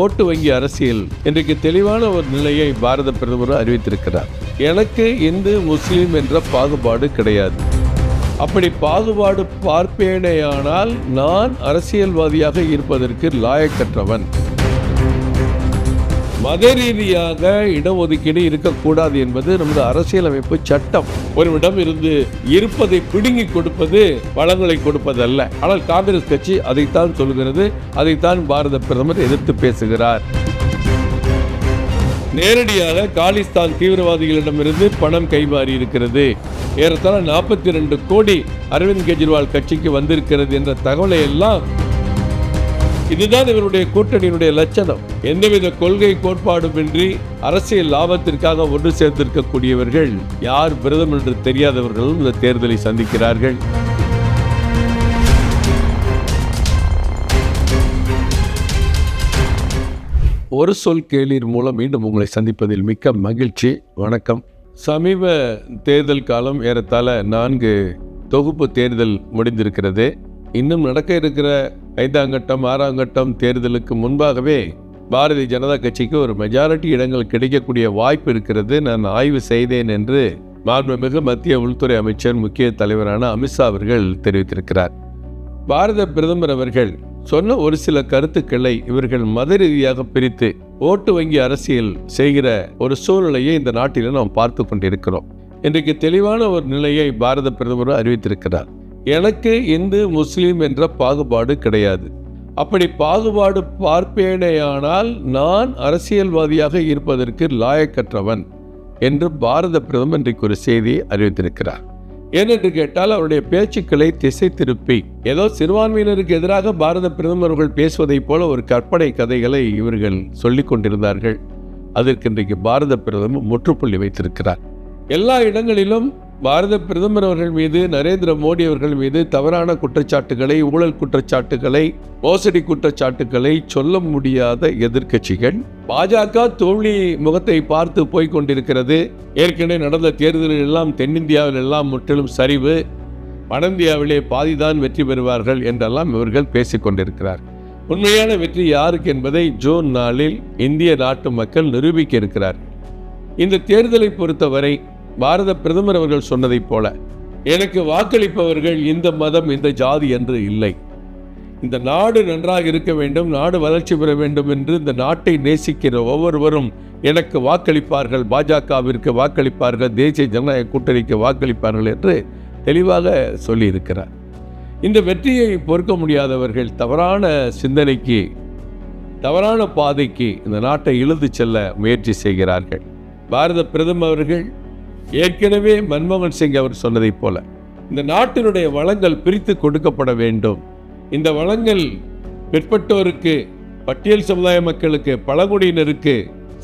ஓட்டு வங்கி அரசியல் இன்றைக்கு தெளிவான ஒரு நிலையை பாரத பிரதமர் அறிவித்திருக்கிறார். எனக்கு இந்து முஸ்லீம் என்ற பாகுபாடு கிடையாது. அப்படி பாகுபாடு பார்ப்பேனேயானால் நான் அரசியல்வாதியாக இருப்பதற்கு லாயக்கற்றவன். மத ரீதியாக இடஒதுக்கீடு இருக்கக்கூடாது என்பது நமது அரசியலமைப்பு சட்டம். ஒருவிடம் இருந்து இருப்பதை பிடுங்கி கொடுப்பது வளங்களை கொடுப்பதல்ல. ஆனால் காங்கிரஸ் கட்சி அதைத்தான் சொல்கிறது அதைத்தான் பாரத பிரதமர் எதிர்த்து பேசுகிறார். நேரடியாக காலிஸ்தான் தீவிரவாதிகளிடமிருந்து பணம் கைமாறி இருக்கிறது. ஏறத்தாழ நாற்பத்தி ரெண்டு கோடி அரவிந்த் கெஜ்ரிவால் கட்சிக்கு வந்திருக்கிறது என்ற தகவலை எல்லாம் இதுதான் இவருடைய கூட்டணியினுடைய லட்சணம். எந்தவித கொள்கை கோட்பாடுமின்றி அரசியல் லாபத்திற்காக ஒன்று சேர்ந்திருக்கக்கூடியவர்கள் யார் பிரதமர் என்று தெரியாதவர்களும் இந்த தேர்தலை சந்திக்கிறார்கள். ஒரு சொல் கேளீர் மூலம் மீண்டும் உங்களை சந்திப்பதில் மிக்க மகிழ்ச்சி. வணக்கம். சமீப தேர்தல் காலம் ஏறத்தாழ நான்கு தொகுப்பு தேர்தல் முடிந்திருக்கிறது. இன்னும் நடக்க இருக்கிற ஐந்தாம் கட்டம் ஆறாம் கட்டம் தேர்தலுக்கு முன்பாகவே பாரதிய ஜனதா கட்சிக்கு ஒரு மெஜாரிட்டி இடங்கள் கிடைக்கக்கூடிய வாய்ப்பு இருக்கிறது. நான் ஆய்வு செய்தேன் என்று மாண்புமிகு மத்திய உள்துறை அமைச்சர் முக்கிய தலைவரான அமித்ஷா அவர்கள் தெரிவித்திருக்கிறார். பாரத பிரதமர் அவர்கள் சொன்ன ஒரு சில கருத்துக்களை இவர்கள் மத ரீதியாக பிரித்து ஓட்டு வங்கி அரசியல் செய்கிற ஒரு சூழ்நிலையை இந்த நாட்டில் நாம் பார்த்து கொண்டிருக்கிறோம். இன்றைக்கு தெளிவான ஒரு நிலையை பாரத பிரதமர் அறிவித்திருக்கிறார். எனக்கு இந்து முஸ்லீம் என்ற பாகுபாடு கிடையாது. அப்படி பாகுபாடு பார்ப்பேனேயானால் நான் அரசியல்வாதியாக இருப்பதற்கு லாயக்கற்றவன் என்று பாரத பிரதமர் இன்றைக்கு ஒரு செய்தியை அறிவித்திருக்கிறார். ஏனென்று கேட்டால் அவருடைய பேச்சுக்களை திசை திருப்பி ஏதோ சிறுபான்மையினருக்கு எதிராக பாரத பிரதமர்கள் பேசுவதைப் போல ஒரு கற்பனை கதைகளை இவர்கள் சொல்லி கொண்டிருந்தார்கள். அதற்கு இன்றைக்கு பாரத பிரதமர் முற்றுப்புள்ளி வைத்திருக்கிறார். எல்லா இடங்களிலும் பாரத பிரதமர் அவர்கள் மீது நரேந்திர மோடி அவர்கள் மீது தவறான குற்றச்சாட்டுகளை ஊழல் குற்றச்சாட்டுகளை மோசடி குற்றச்சாட்டுகளை சொல்ல முடியாத எதிர்க்கட்சிகள் பாஜக தோல்வி முகத்தை பார்த்து போய் கொண்டிருக்கிறது. ஏற்கனவே நடந்த தேர்தலில் எல்லாம் தென்னிந்தியாவில் எல்லாம் முற்றிலும் சரிவு. வட இந்தியாவிலே பாதிதான் வெற்றி பெறுவார்கள் என்றெல்லாம் இவர்கள் பேசிக்கொண்டிருக்கிறார் உண்மையான வெற்றி யாருக்கு என்பதை ஜூன் நாளில் இந்திய நாட்டு மக்கள் நிரூபிக்க இருக்கிறார் இந்த தேர்தலை பொறுத்தவரை பாரத பிரதமர் அவர்கள் சொன்னதைப் போல எனக்கு வாக்களிப்பவர்கள் இந்த மதம் இந்த ஜாதி என்று இல்லை. இந்த நாடு நன்றாக இருக்க வேண்டும் நாடு வளர்ச்சி பெற வேண்டும் என்று இந்த நாட்டை நேசிக்கிற ஒவ்வொருவரும் எனக்கு வாக்களிப்பார்கள். பாஜகவிற்கு வாக்களிப்பார்கள் தேசிய ஜனநாயக கூட்டணிக்கு வாக்களிப்பார்கள் என்று தெளிவாக சொல்லியிருக்கிறார். இந்த வெற்றியை பொறுக்க முடியாதவர்கள் தவறான சிந்தனைக்கு தவறான பாதைக்கு இந்த நாட்டை இழுத்து செல்ல முயற்சி செய்கிறார்கள். பாரத பிரதமர் அவர்கள் ஏற்கனவே மன்மோகன் சிங் அவர் சொன்னதைப் போல இந்த நாட்டினுடைய வளங்கள் பிரித்து கொடுக்கப்பட வேண்டும். இந்த வளங்கள் பிற்பட்டோருக்கு பட்டியல் சமுதாய மக்களுக்கு பழங்குடியினருக்கு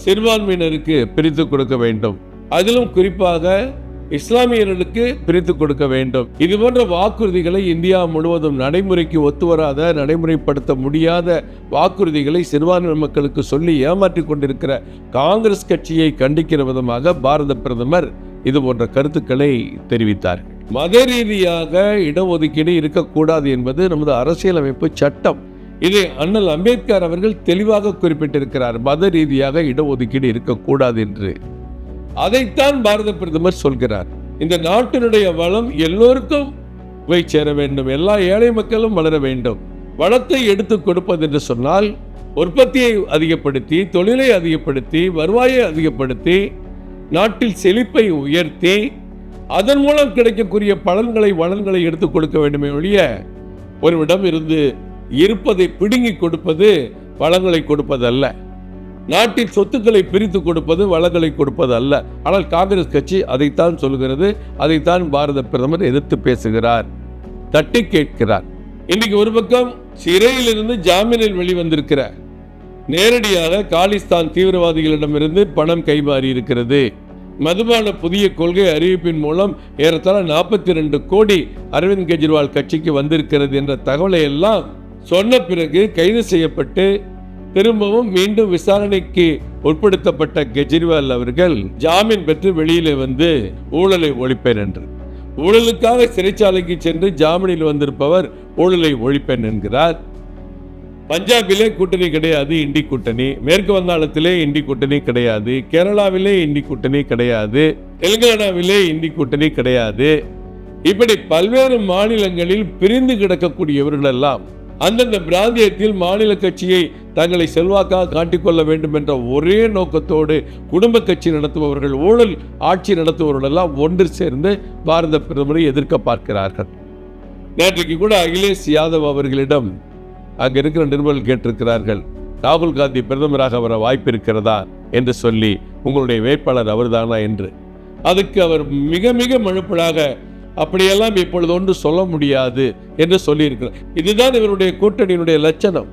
சிறுபான்மையினருக்கு பிரித்து கொடுக்க வேண்டும். அதிலும் குறிப்பாக இஸ்லாமியர்களுக்கு பிரித்து கொடுக்க வேண்டும். இது போன்ற வாக்குறுதிகளை இந்தியா முழுவதும் நடைமுறைக்கு ஒத்துவராத நடைமுறைப்படுத்த முடியாத வாக்குறுதிகளை சிறுபான்மை மக்களுக்கு சொல்லி ஏமாற்றி கொண்டிருக்கிற காங்கிரஸ் கட்சியை கண்டிக்கிற விதமாக பாரத பிரதமர் இது போன்ற கருத்துக்களை தெரிவித்தார். மத ரீதியாக இடஒதுக்கீடு இருக்கக்கூடாது என்பது நமது அரசியலமைப்பு சட்டம். இதை அண்ணல் அம்பேத்கர் அவர்கள் தெளிவாக குறிப்பிட்டிருக்கிறார். மத ரீதியாக இடஒதுக்கீடு இருக்கக்கூடாது என்று. அதைத்தான் பாரத பிரதமர் சொல்கிறார். இந்த நாட்டினுடைய வளம் எல்லோருக்கும் போய் சேர வேண்டும். எல்லா ஏழை மக்களும் வளர வேண்டும். வளத்தை எடுத்து கொடுப்பது என்று சொன்னால் உற்பத்தியை அதிகப்படுத்தி தொழிலை அதிகப்படுத்தி வருவாயை அதிகப்படுத்தி நாட்டில் செழிப்பை உயர்த்தி அதன் மூலம் கிடைக்கக்கூடிய பலன்களை வளன்களை எடுத்துக் கொடுக்க வேண்டுமே ஒழிய ஒருவிடம் இருந்து இருப்பதை பிடுங்கி கொடுப்பது வளங்களை கொடுப்பதல்ல. நாட்டின் சொத்துக்களை பிரித்து கொடுப்பது வளங்களை கொடுப்பது அல்ல ஆனால் காங்கிரஸ் கட்சி அதைத்தான் சொல்கிறது அதைத்தான் பாரத பிரதமர் எதிர்த்து பேசுகிறார் தட்டி கேட்கிறார். இன்னைக்கு ஒரு பக்கம் சிறையிலிருந்து ஜாமீனில் வெளிவந்திருக்கிற நேரடியாக காலிஸ்தான் தீவிரவாதிகளிடமிருந்து பணம் கைமாறி இருக்கிறது மதுபான புதிய கொள்கை அறிவிப்பின் மூலம் ஏறத்தாழ நாற்பத்தி ரெண்டு கோடி அரவிந்த் கெஜ்ரிவால் கட்சிக்கு வந்திருக்கிறது என்ற தகவலை எல்லாம் சொன்ன பிறகு கைது செய்யப்பட்டு திரும்பவும் மீண்டும் விசாரணைக்கு உட்படுத்தப்பட்ட கெஜ்ரிவால் அவர்கள் ஜாமீன் பெற்று வெளியிலே வந்து ஊழலை ஒழிப்பேன் என்று. ஊழலுக்காக சிறைச்சாலைக்கு சென்று ஜாமீனில் வந்திருப்பவர் ஊழலை ஒழிப்பேன் என்கிறார். பஞ்சாபிலே கூட்டணி கிடையாது இண்டி கூட்டணி. மேற்கு வங்காளத்திலே இண்டி கூட்டணி கிடையாது கேரளாவிலே இண்டி கூட்டணி கிடையாது தெலுங்கானாவிலே இண்டி கூட்டணி கிடையாது. இப்படி பல்வேறு மாநிலங்களில் பிரிந்து கிடக்கக்கூடியவர்கள் எல்லாம் அந்தந்த பிராந்தியத்தில் மாநில கட்சியை தங்களை செல்வாக்காக காட்டிக்கொள்ள வேண்டும் என்ற ஒரே நோக்கத்தோடு குடும்ப கட்சி நடத்துபவர்கள் ஊழல் ஆட்சி நடத்துபவர்கள் எல்லாம் ஒன்று சேர்ந்து பாரத பிரதமரை எதிர்க்க பார்க்கிறார்கள். நேற்றைக்கு கூட அகிலேஷ் யாதவ் அவர்களிடம் அங்கே இருக்கிற நிருபர்கள் கேட்டிருக்கிறார்கள் ராகுல் காந்தி பிரதமராக வர வாய்ப்பு இருக்கிறதா என்று சொல்லி உங்களுடைய வேட்பாளர் அவர்தானா? என்று. அதுக்கு அவர் மிக மிக மழுப்பலாக அப்படியெல்லாம் இப்பொழுது ஒன்று சொல்ல முடியாது என்று சொல்லியிருக்கிறார். இதுதான் இவருடைய கூட்டணியினுடைய லட்சணம்.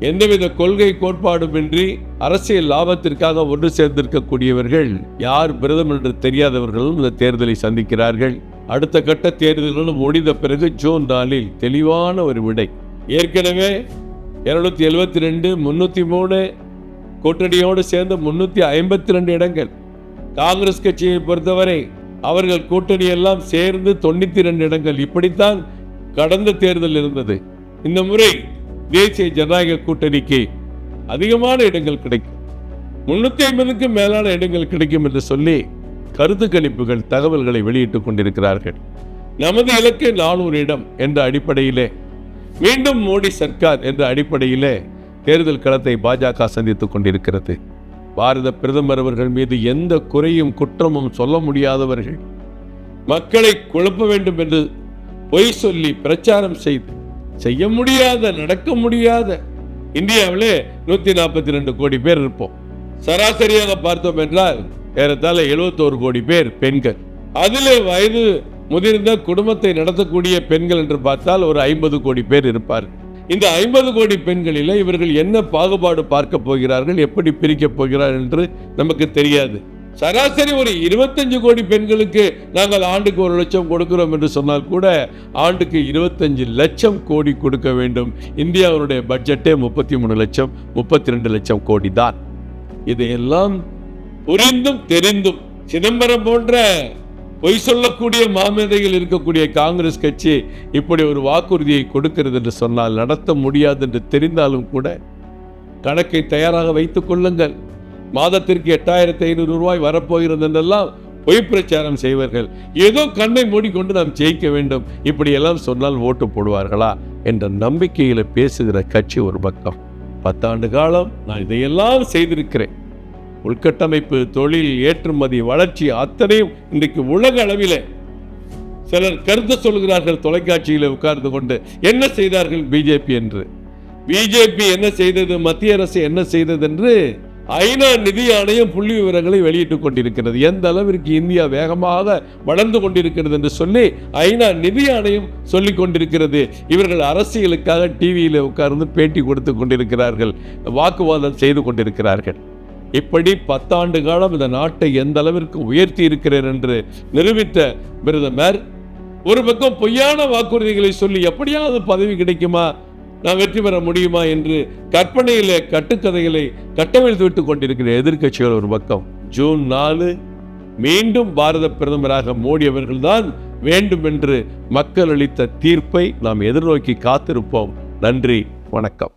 எந்தவித கொள்கை கோட்பாடுமின்றி அரசியல் லாபத்திற்காக ஒன்று சேர்ந்திருக்கக்கூடியவர்கள் யார் பிரதமர் என்று தெரியாதவர்களும் இந்த தேர்தலை சந்திக்கிறார்கள். அடுத்த கட்ட தேர்தல்களும் முடிந்த பிறகு ஜூன் நாளில் தெளிவான ஒரு விடை. ஏற்கனவே இருநூத்தி எழுபத்தி ரெண்டு முன்னூத்தி மூணு கூட்டணியோடு சேர்ந்து முன்னூத்தி ஐம்பத்தி ரெண்டு இடங்கள். காங்கிரஸ் கட்சியை பொறுத்தவரை அவர்கள் கூட்டணி எல்லாம் சேர்ந்து தொண்ணூத்தி ரெண்டு இடங்கள். இப்படித்தான் கடந்த தேர்தல் இருந்தது. இந்த முறை தேசிய ஜனநாயக கூட்டணிக்கு அதிகமான இடங்கள் கிடைக்கும். முன்னூத்தி ஐம்பதுக்கு மேலான இடங்கள் கிடைக்கும் என்று சொல்லி கருத்து கணிப்புகள் தகவல்களை வெளியிட்டுக் கொண்டிருக்கிறார்கள். நமது இலக்கு நானூறு இடம் என்ற அடிப்படையிலே மீண்டும் மோடி சர்க்கார் என்ற அடிப்படையிலே தேர்தல் களத்தை பாஜக சந்தித்துக் கொண்டிருக்கிறது. பாரத பிரதமர் அவர்கள் மீது எந்த குறையும் குற்றமும் சொல்ல முடியாதவர்கள். மக்களை குழப்ப வேண்டும் என்று பொய் சொல்லி பிரச்சாரம் செய்து செய்ய முடியாத நடக்க முடியாத இந்தியாவிலே நூத்தி நாற்பத்தி ரெண்டு கோடி பேர் இருப்போம். சராசரியாக பார்த்தோம் என்றால் ஏறத்தாழ 71 கோடி பேர் பெண்கள். அதிலே வயது முதிர்ந்த குடும்பத்தை நடத்தக்கூடிய பெண்கள் என்று பார்த்தால் ஒரு ஐம்பது கோடி பேர் இருப்பார்கள் இந்த ஐம்பது கோடி பெண்களில் இவர்கள் என்ன பாகுபாடு பார்க்க போகிறார்கள் எப்படி பிரிக்கப் போகிறார் என்று நமக்கு தெரியாது. சராசரி ஒரு இருபத்தஞ்சு கோடி பெண்களுக்கு நாங்கள் ஆண்டுக்கு ஒரு லட்சம் கொடுக்கிறோம் என்று சொன்னால் கூட ஆண்டுக்கு இருபத்தஞ்சு லட்சம் கோடி கொடுக்க வேண்டும். இந்தியாவுடைய பட்ஜெட்டே முப்பத்தி மூணு லட்சம் முப்பத்தி ரெண்டு லட்சம் கோடி தான். இதையெல்லாம் புரிந்தும் தெரிந்தும் சிதம்பரம் போன்ற பொய் சொல்லக்கூடிய மாமேதைகள் இருக்கக்கூடிய காங்கிரஸ் கட்சி இப்படி ஒரு வாக்குறுதியை கொடுக்கிறது என்று சொன்னால் நடத்த முடியாது என்று தெரிந்தாலும் கூட கணக்கை தயாராக வைத்துக் கொள்ளுங்கள். மாதத்திற்கு எட்டாயிரத்தி ஐநூறு ரூபாய் வரப்போகிறது என்றெல்லாம் பொய் பிரச்சாரம் செய்வார்கள். ஏதோ கண்ணை மூடிக்கொண்டு நாம் ஜெயிக்க வேண்டும். இப்படியெல்லாம் சொன்னால் ஓட்டு போடுவார்களா என்ற நம்பிக்கையில் பேசுகிற கட்சி ஒரு பக்கம். பத்தாண்டு காலம் நான் இதையெல்லாம் செய்திருக்கிறேன். உள்கட்டமைப்பு தொழில் ஏற்றுமதி வளர்ச்சி அத்தனையும் இன்றைக்கு உலக அளவில் சிலர் கருத்து சொல்கிறார்கள் தொலைக்காட்சியில் உட்கார்ந்து கொண்டு என்ன செய்தார்கள் பிஜேபி என்று? பிஜேபி என்ன செய்தது மத்திய அரசு என்ன செய்தது என்று ஐநா நிதி ஆணையம் புள்ளி விவரங்களை வெளியிட்டுக் கொண்டிருக்கிறது. எந்த அளவிற்கு இந்தியா வேகமாக வளர்ந்து கொண்டிருக்கிறது என்று சொல்லி ஐநா நிதி ஆணையம் சொல்லிக் கொண்டிருக்கிறது. இவர்கள் அரசியலுக்காக டிவியில் உட்கார்ந்து பேட்டி கொடுத்து கொண்டிருக்கிறார்கள் வாக்குவாதம் செய்து கொண்டிருக்கிறார்கள். இப்படி பத்தாண்டு காலம் இந்த நாட்டை எந்த அளவிற்கு உயர்த்தி இருக்கிறார் என்று நிரூபித்த பிரதமர் ஒரு பக்கம் பொய்யான வாக்குறுதிகளை சொல்லி எப்படியாவது பதவி கிடைக்குமா? நான் வெற்றி பெற முடியுமா என்று கற்பனையிலே கட்டுக்கதைகளை கட்டவிழ்த்து விட்டு கொண்டிருக்கிற எதிர்கட்சிகள் ஒரு பக்கம். ஜூன் நாலு மீண்டும் பாரத பிரதமராக மோடி அவர்கள்தான் வேண்டும் என்று மக்கள் அளித்த தீர்ப்பை நாம் எதிர்நோக்கி காத்திருப்போம். நன்றி வணக்கம்.